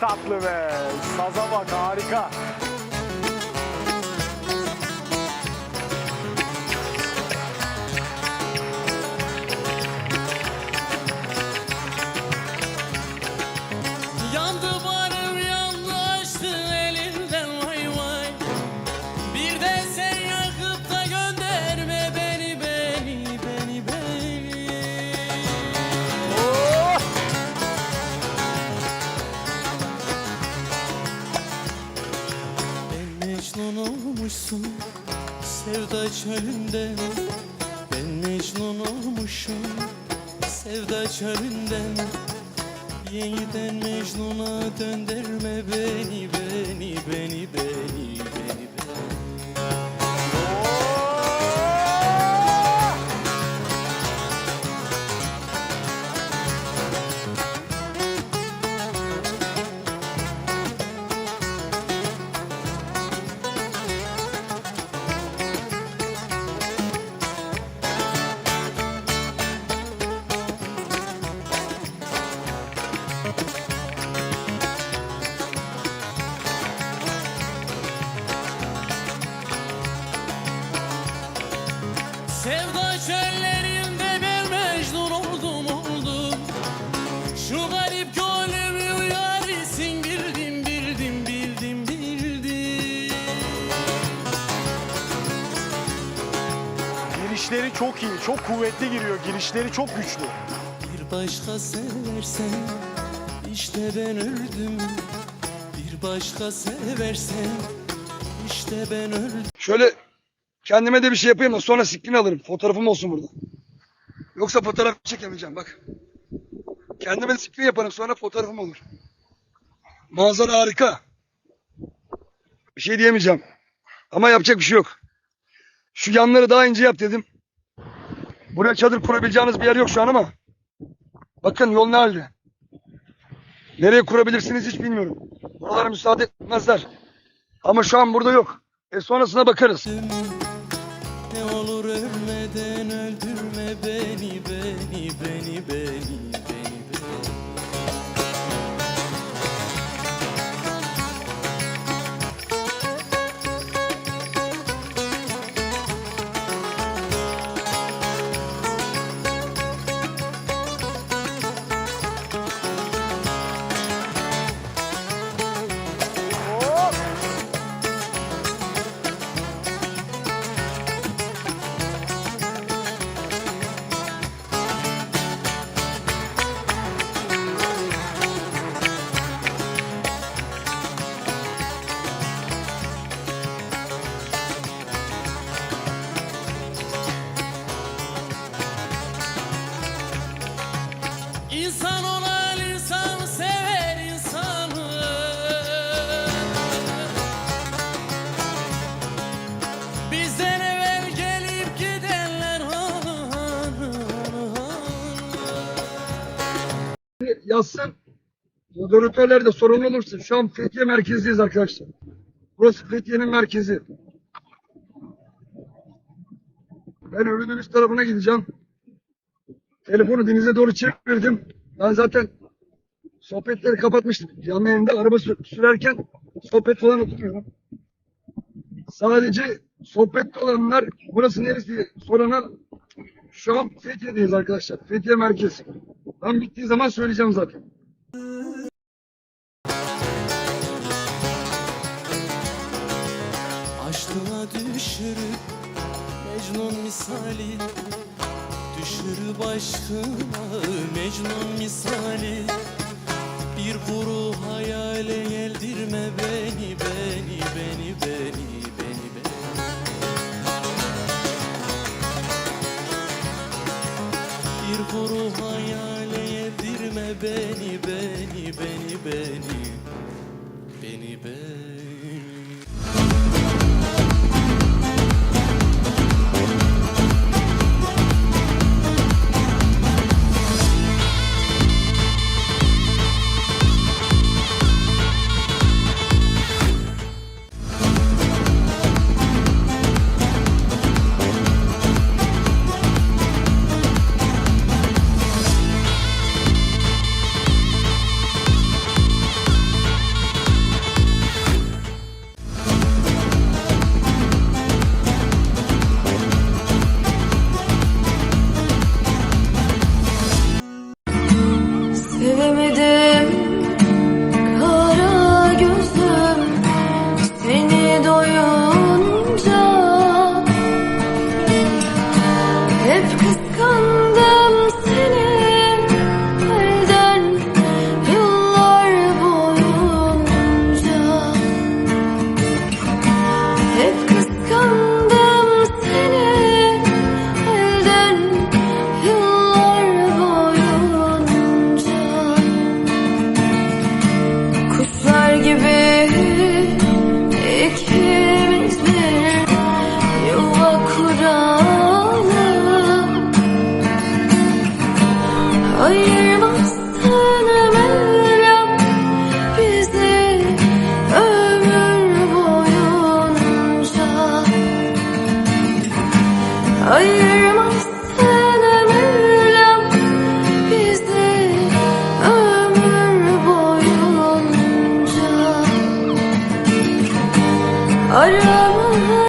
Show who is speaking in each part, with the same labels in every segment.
Speaker 1: Tatlı be. Saza bak harika.
Speaker 2: Sevda çölünde Ben Mecnun olmuşum sevda çölünden Yeniden Mecnun'a döndürme beni beni beni beni beni Sevda çöllerinde ben mecnun oldum oldum Şu garip gönlümü yarisin bildim bildim bildim bildim
Speaker 1: Girişleri çok iyi. Çok kuvvetli giriyor. Girişleri çok güçlü.
Speaker 2: Bir başka seversen işte ben öldüm Bir başka seversen işte ben öldüm
Speaker 3: Şöyle kendime de bir şey yapayım da sonra sikrini alırım. Fotoğrafım olsun burada. Yoksa fotoğraf çekemeyeceğim bak. Kendime de sikrini yaparım sonra fotoğrafım olur. Manzara harika. Bir şey diyemeyeceğim. Ama yapacak bir şey yok. Şu yanları daha ince yap dedim. Buraya çadır kurabileceğiniz bir yer yok şu an ama. Bakın yol ne halde. Nereye kurabilirsiniz hiç bilmiyorum. Buralara müsaade etmezler. Ama şu an burada yok. E sonrasına bakarız.
Speaker 2: Beni beni beni
Speaker 3: yazsın. Moderatörler de sorun olursa şu an Fethiye merkezdeyiz arkadaşlar. Burası Fethiye'nin merkezi. Ben Ölü'nün üst tarafına gideceğim. Telefonu denize doğru çevirdim. Ben zaten sohbetleri kapatmıştım. Canlı yayında araba sür- sürerken sohbet falan oturuyorum. Sadece sohbet olanlar burası neresi diye sorana şu an Fethiye'deyiz arkadaşlar. Fethiye merkez. Ben bittiği zaman söyleyeceğim zaten.
Speaker 2: Aşkına düşürüp Mecnun misali. Düşürüp aşkına Mecnun misali. Bir kuru hayale geldirme beni beni beni beni beni beni. Bir kuru beni beni beni Beni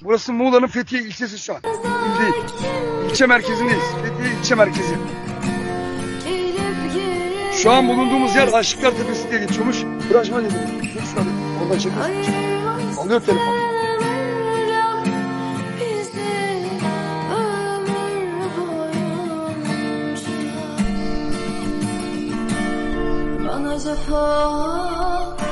Speaker 3: Burası Muğla'nın Fethiye ilçesi şu an. İl değil. İlçe merkezindeyiz. Fethiye ilçe merkezi. Şu an bulunduğumuz yer Aşıklar Tepesi diye geçiyormuş. Branşman dedim. Dur şurada. Oradan çekiyorsun. Alıyor telefon.
Speaker 4: Bana cefa